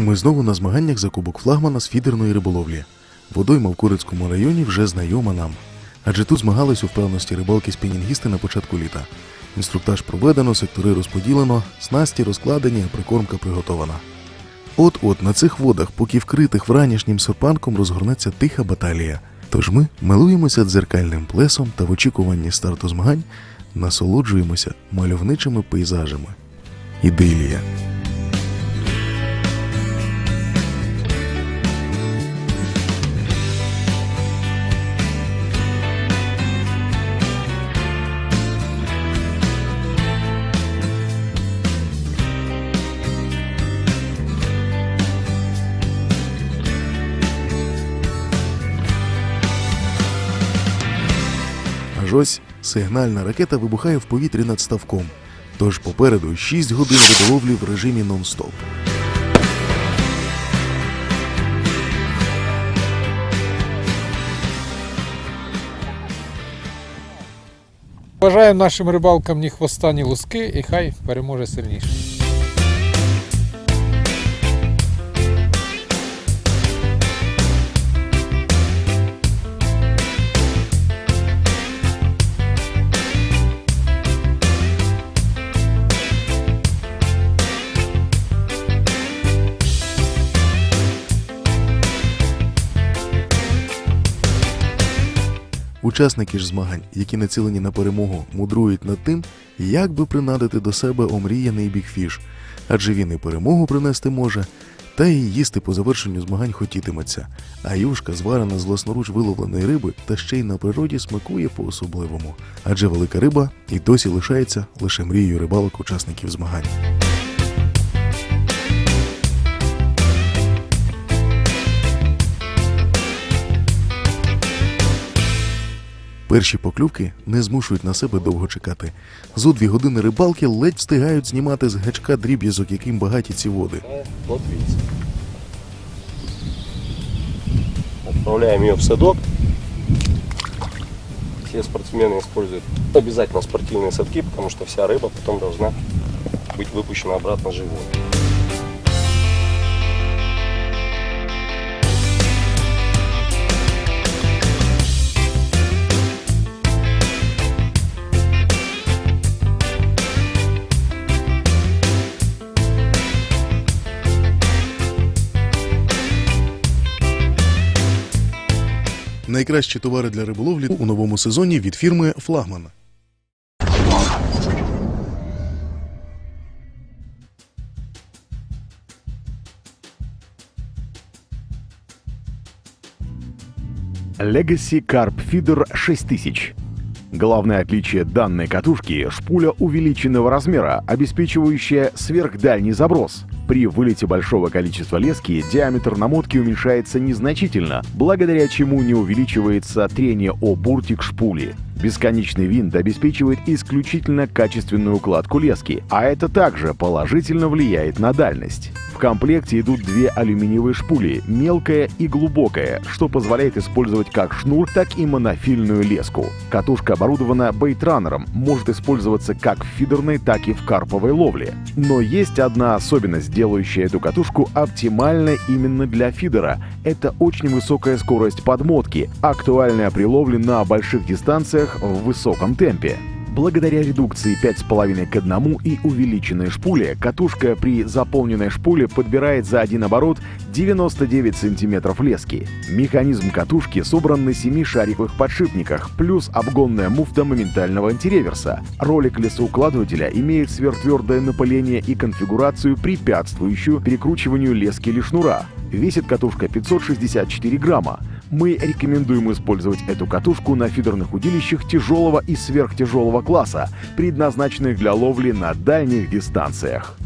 Ми знову на змаганнях за кубок флагмана з фідерної риболовлі. Водойма в Курицькому районі вже знайома нам. Адже тут змагались у впевності рибалки спінінгісти на початку літа. Інструктаж проведено, сектори розподілено, снасті розкладені, а прикормка приготована. От-от на цих водах, поки вкритих вранішнім серпанком, розгорнеться тиха баталія. Тож ми милуємося дзеркальним плесом та в очікуванні старту змагань насолоджуємося мальовничими пейзажами. Ідилія. Аж ось сигнальна ракета вибухає в повітрі над ставком. Тож попереду 6 годин риболовлі в режимі нон-стоп. Бажаємо нашим рибалкам ні хвоста, ні луски, і хай переможе сильніше. Учасники ж змагань, які націлені на перемогу, мудрують над тим, як би принадити до себе омріяний бікфіш, адже він і перемогу принести може, та й їсти по завершенню змагань хотітиметься. А юшка, зварена з власноруч виловленої риби, та ще й на природі смакує по-особливому, адже велика риба і досі лишається лише мрією рибалок учасників змагань. Перші поклювки не змушують на себе довго чекати. Зо дві години рибалки ледь встигають знімати з гачка дріб'язок, яким багаті ці води. Вот видите. Отправляем ее в садок. Все спортсмены используют обязательно спортивные садки, потому что вся рыба потом должна быть выпущена обратно живой. Найкращі товари для риболовлі у новому сезоні від фірми Флагман. Legacy Carp Feeder 6000. Главное отличие данной катушки – шпуля увеличенного размера, обеспечивающая сверхдальний заброс. при вылете большого количества лески диаметр намотки уменьшается незначительно, благодаря чему не увеличивается трение о буртик шпули. Бесконечный винт обеспечивает исключительно качественную укладку лески, а это также положительно влияет на дальность. В комплекте идут две алюминиевые шпули, мелкая и глубокая, что позволяет использовать как шнур, так и монофильную леску. Катушка оборудована бейтранером, может использоваться как в фидерной, так и в карповой ловле. Но есть одна особенность, делающая эту катушку оптимальной именно для фидера. Это очень высокая скорость подмотки, актуальная при ловле на больших дистанциях в высоком темпе. Благодаря редукции 5,5 к 1 и увеличенной шпуле, катушка при заполненной шпуле подбирает за один оборот 99 сантиметров лески. Механизм катушки собран на 7 шариковых подшипниках, плюс обгонная муфта моментального антиреверса. Ролик лесоукладывателя имеет сверхтвердое напыление и конфигурацию, препятствующую перекручиванию лески или шнура. Весит катушка 564 грамма. Мы рекомендуем использовать эту катушку на фидерных удилищах тяжелого и сверхтяжелого класса, предназначенных для ловли на дальних дистанциях.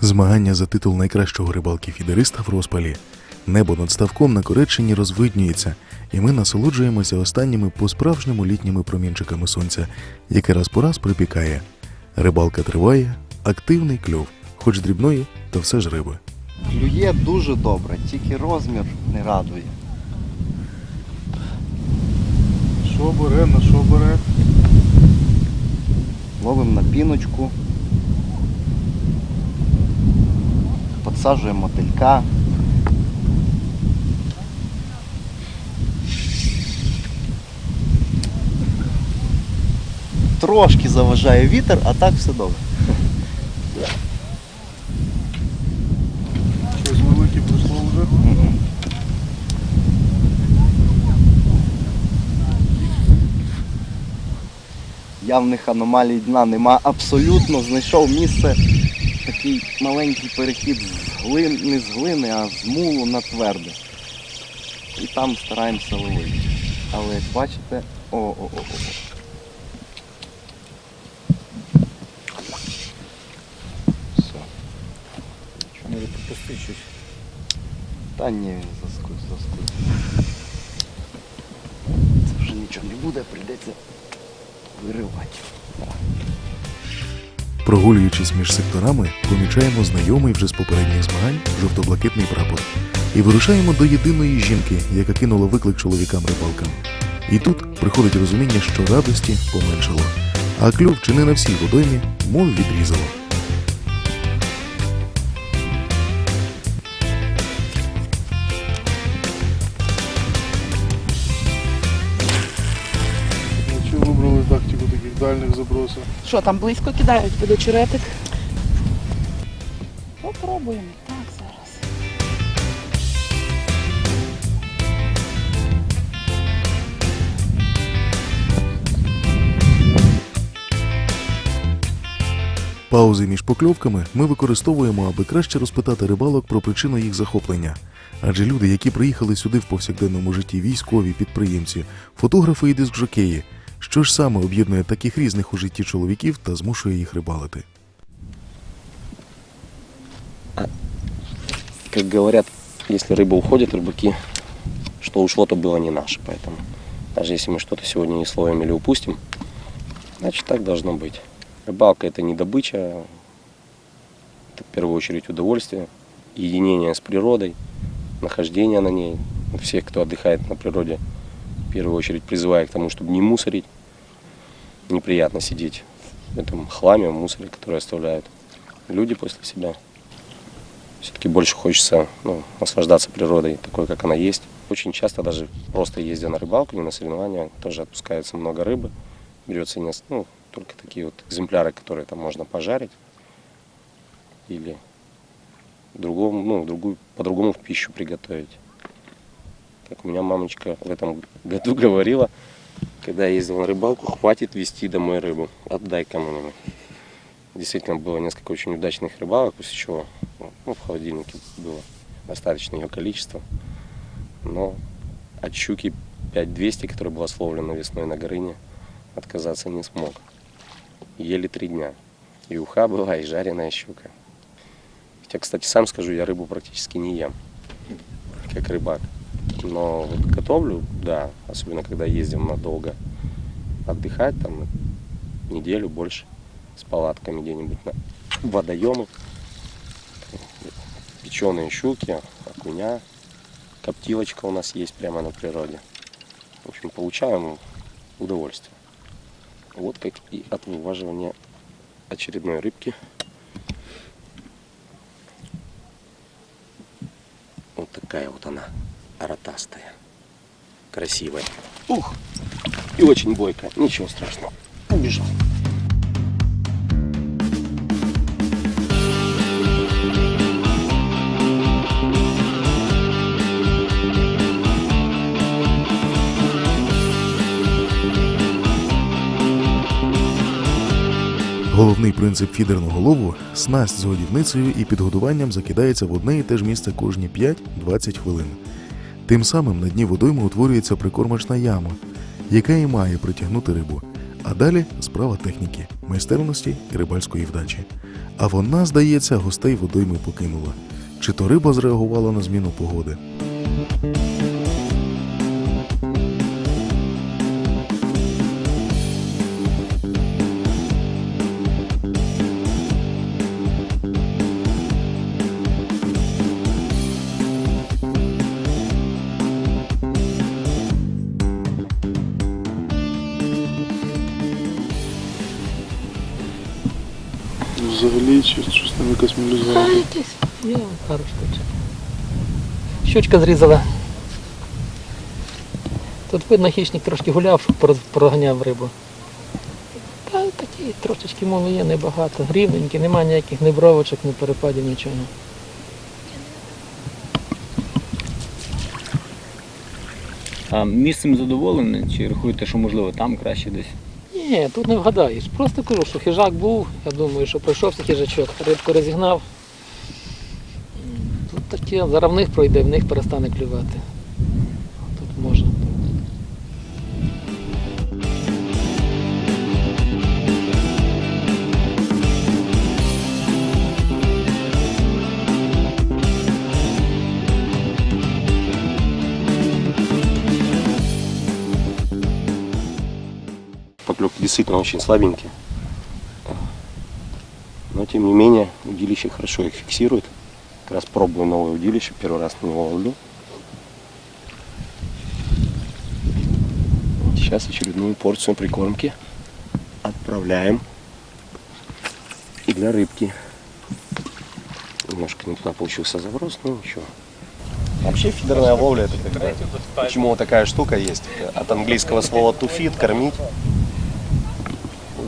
Змагання за титул найкращого рибалки-фідериста в розпалі. Небо над ставком на Кореччині розвиднюється, і ми насолоджуємося останніми по-справжньому літніми промінчиками сонця, яке раз по раз припікає. Рибалка триває, активний кльов, хоч дрібної, то все ж риби. Клює дуже добре, тільки розмір не радує. Що бере, на що бере? Ловимо на піночку. Підсаджуємо мотилька. Трошки заважає вітер, а так все добре. Щось велике прийшло вже. Мгм. Явних аномалій дна нема абсолютно. Знайшов місце такий маленький перехід з глин, не з глини, а з мулу на тверде. І там стараємося ловити. Але як бачите, о-о-о. Все. Може пропустити щось. Та ні, він заскусь, заскусь. Це вже нічого не буде, прийдеться виривати. Прогулюючись між секторами, помічаємо знайомий вже з попередніх змагань жовто-блакитний прапор. І вирушаємо до єдиної жінки, яка кинула виклик чоловікам рибалкам. І тут приходить розуміння, що радості поменшало, а клюв чи не на всій водоймі, мов відрізало. Дальних забросів? Що там близько кидають під очеретик? Попробуємо. Так, зараз. Паузи між покльовками ми використовуємо, аби краще розпитати рибалок про причину їх захоплення. Адже люди, які приїхали сюди в повсякденному житті, військові, підприємці, фотографи і дискжокеї, що ж саме об'єднує таких різних у житті чоловіків та змушує їх рибалити. Как говорят, если рыба уходит, рыбаки, что ушло, то было не наше. Поэтому даже если мы что-то сегодня не словим или упустим, значит так должно быть. Рыбалка это не добыча, это в первую очередь удовольствие, единение с природой, нахождение на ней. Всех, кто отдыхает на природе, в первую очередь призываю к тому, чтобы не мусорить. Неприятно сидеть в этом хламе, в мусоре, который оставляют люди после себя. Все-таки больше хочется ну, наслаждаться природой такой, как она есть. Очень часто даже просто ездя на рыбалку, не на соревнования, тоже отпускается много рыбы. Берется не, ну, только такие вот экземпляры, которые там можно пожарить или другому, ну, другую, по-другому в пищу приготовить. Как у меня мамочка в этом году говорила, когда я ездил на рыбалку, хватит везти домой рыбу, отдай кому-нибудь. Действительно, было несколько очень удачных рыбалок, после чего ну, в холодильнике было достаточное ее количество. Но от щуки 5200, которая была словлена весной на Горыне, отказаться не смог. Ели три дня. И уха была, и жареная щука. Хотя, кстати, сам скажу, я рыбу практически не ем, как рыбак. Но вот готовлю, да, особенно когда ездим надолго отдыхать, там неделю больше с палатками где-нибудь на водоемах. Печеные щуки, окуня, коптилочка у нас есть прямо на природе. В общем, получаем удовольствие. Вот как и от вываживания очередной рыбки. Вот такая вот она, ротастая, красивая. Ух! И очень бойкая, ничего страшного. Убежал. Головний принцип фідерного лову снасть з годівницею і підгодуванням закидається в одне і те ж місце кожні 5-20 хвилин. Тим самим на дні водойми утворюється прикормочна яма, яка і має притягнути рибу. А далі справа техніки, майстерності і рибальської вдачі. А вона, здається, гостей водойми покинула. Чи то риба зреагувала на зміну погоди? Взагалі, чи щось там якась мелюзга? Якийсь є. Щучка зрізала. Тут видно, хищник трошки гуляв, щоб проганяв рибу. Та такі трошечки мови є, небагато. Рівненькі, немає ніяких ні бровочок, ні перепадів, нічого. А місцем задоволені чи рахуєте, що можливо там краще десь? Ні, тут не вгадаєш. Просто кажу, що хижак був, я думаю, що пройшовся хижачок, рибку розігнав. Тут таке, зараз пройде, в них перестане клювати. Действительно очень слабенькие. Но тем не менее удилище хорошо их фиксирует. Как раз пробую новое удилище, первый раз на него ловлю. Сейчас очередную порцию прикормки отправляем для рыбки. Немножко не туда получился заброс, но ничего. Вообще фидерная ловля это когда, почему такая штука есть. От английского слова to feed, кормить.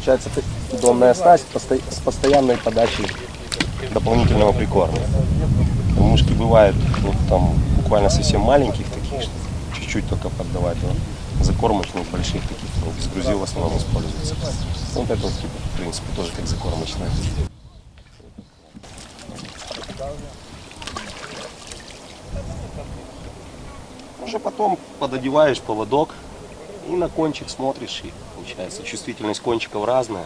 Получается донная снасть с постоянной подачей дополнительного прикорма. Мушки бывают вот там буквально совсем маленьких таких, что чуть-чуть только поддавать. Но закормочных больших таких, ну, без грузил в основном используется. Вот это вот типа, в принципе, тоже как закормочная. Уже потом пододеваешь поводок и на кончик смотришь, и получается чувствительность кончиков разная.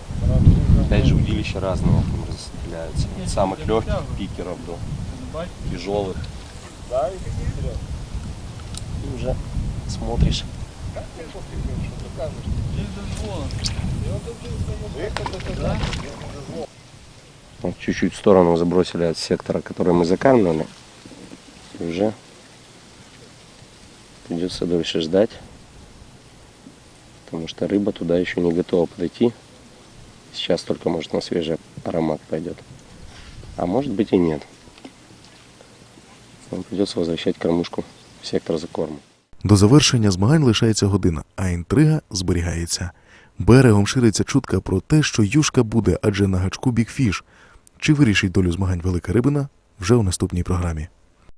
Опять же, удилища разные там распределяются. От самых легких пикеров до тяжелых. И уже смотришь. Чуть-чуть в сторону забросили от сектора, который мы закармливали. Уже придется дольше ждать потому что рыба туда еще не готова подойти. Сейчас только может на свежий аромат пойдет. А может быть и нет. Нам придется возвращать кормушку в сектор закорма. До завершення змагань лишається година, а інтрига зберігається. Берегом шириться чутка про те, що юшка буде, адже на гачку бікфіш. Чи вирішить долю змагань велика рибина вже у наступній програмі.